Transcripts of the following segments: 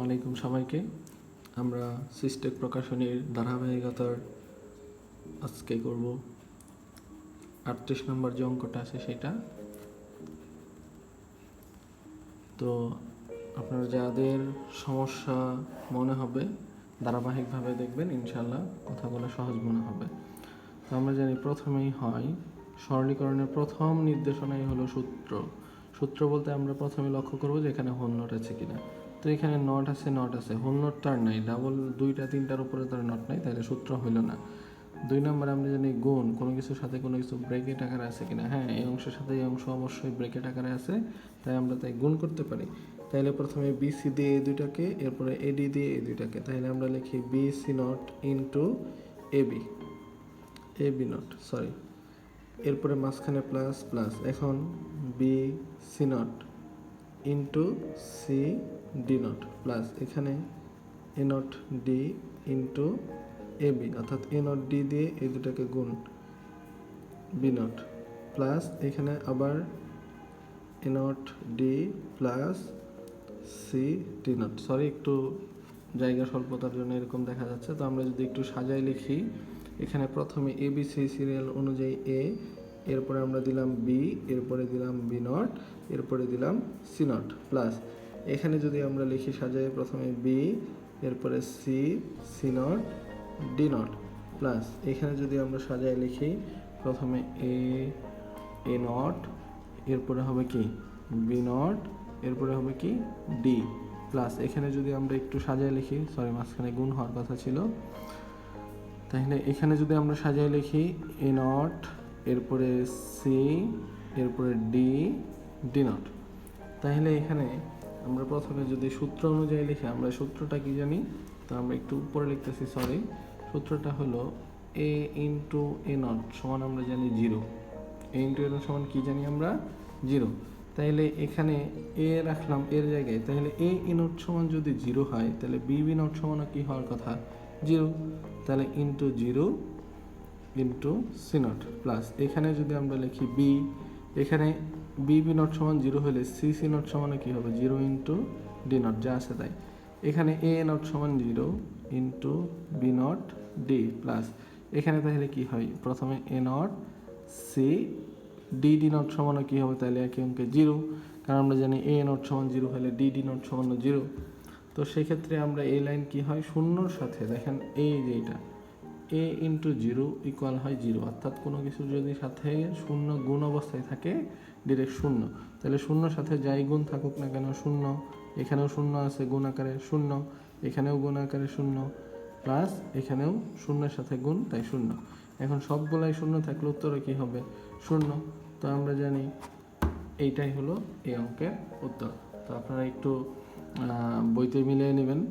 আলাইকুম সবাইকে। আমরা সিস্টেক প্রকাশনীর ধারাবাহিকতার আজকে করব। আটত্রিশ নম্বর যে অঙ্কটা আছে সেটা। তো আপনার যাদের সমস্যা মনে হবে, ধারাবাহিকভাবে দেখবেন ইনশাল্লাহ কথাগুলো সহজ মনে হবে। তো আমরা জানি প্রথমেই হয়, সরলীকরণের প্রথম নির্দেশনাই হলো সূত্র। সূত্র বলতে আমরা প্রথমে লক্ষ্য করব যে এখানে হোল নোট আছে কিনা। তো এখানে নট আছে নট আছে। হোল নোট তার নাই। ডাবল দুইটা, তিনটার উপরে তার নট নাই, তাহলে সূত্র হইল না। দুই নম্বরে আমরা জানি গুণ, কোনো কিছুর সাথে কোনো কিছু ব্রেকেট আকারে আছে কিনা। হ্যাঁ এই অংশের সাথে এই অংশ অবশ্যই ব্রেকেট আকারে আছে, তাই আমরা তাই গুণ করতে পারি। তাইলে প্রথমে বিসি দিয়ে এই দুইটাকে, এরপরে এডি দিয়ে এই দুইটাকে। তাহলে আমরা লিখি BC not into AB AB not sorry এরপরে মাঝখানে প্লাস প্লাস এখন B C not into C D not plus এখানে A not D into A B, অর্থাৎ এ নট ডি দিয়ে এই দুটাকে গুণ বি নট প্লাস এখানে আবার A not D plus C D not. Sorry, একটু জায়গা স্বল্পতার জন্য এরকম দেখা যাচ্ছে। তো আমরা যদি একটু সাজাই লিখি, এখানে প্রথমে এ বি সি সিরিয়াল অনুযায়ী এ এরপরে আমরা দিলাম বি এরপরে দিলাম বি নট এরপরে দিলাম সি নট প্লাস এখানে যদি আমরা লিখি সাজাই, প্রথমে বি এরপরে C C not D not plus এখানে যদি আমরা সাজাই লিখি, প্রথমে এ এ নট এরপরে হবে কি? বি নট এরপরে হবে কি? ডি প্লাস এখানে যদি আমরা একটু সাজায় লিখি সরি মাঝখানে গুণ হওয়ার কথা ছিল। তাহলে এখানে যদি আমরা সাজায় লিখি এ নট এরপরে সি এরপরে ডি ডি নট তাহলে এখানে আমরা প্রথমে যদি সূত্র অনুযায়ী লিখি, আমরা সূত্রটা কি জানি? তো আমরা একটু উপরে লিখতেছি সরি সূত্রটা হলো এ ইন্টু এ নট সমান আমরা জানি zero A into A not সমান কি জানি আমরা? জিরো তাইলে এখানে এ রাখলাম এর জায়গায়। তাহলে এ ই নট সমান যদি জিরো হয়, তাহলে বি বি নট সমানও কি হওয়ার কথা? জিরো তাহলে into zero into C not plus এখানে যদি আমরা লিখি বি এখানে বি বি নট সমান জিরো হলে সি সি নট সমানে কী হবে? জিরো ইন্টু ডি নট যা আছে তাই। এখানে এ নট সমান zero into B not D plus এখানে তাহলে কি হয়? প্রথমে A not C D D not সমানও কী হবে? তাহলে একই অঙ্কে জিরো কারণ আমরা জানি এ নট সমান জিরো হলে ডি ডি নট সমান জিরো তো সেক্ষেত্রে আমরা এই লাইন কি হয়? শূন্যর সাথে। দেখেন, এই যে এটা। এ ইন্টু জিরো ইকুয়াল হয় জিরো অর্থাৎ কোনো কিছু যদি সাথে শূন্য গুণ অবস্থায় থাকে ডিরেক্ট শূন্য। তাহলে শূন্যর সাথে যাই গুণ থাকুক না কেন, শূন্য। এখানেও শূন্য আছে, গুণ আকারে শূন্য। এখানেও গুণ আকারে শূন্য। প্লাস এখানেও শূন্যের সাথে গুণ, তাই শূন্য। এখন সবগুলাই শূন্য থাকলে উত্তরে কী হবে? শূন্য। তো আমরা জানি এইটাই হলো এই অঙ্কের উত্তর। তো আপনারা একটু বইতে মিলিয়ে নেবেন।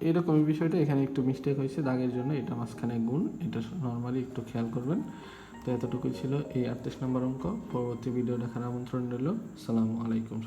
এরকমই বিষয়টা। এখানে একটু মিস্টেক হয়েছে, দাগের জন্য। এটা মাঝখানে গুণ। এটা নর্মালি একটু খেয়াল করবেন। তো এতটুকুই ছিল এই আটত্রিশ নম্বর অঙ্ক। পরবর্তী ভিডিও দেখার আমন্ত্রণ রইল। সালামু আলাইকুম।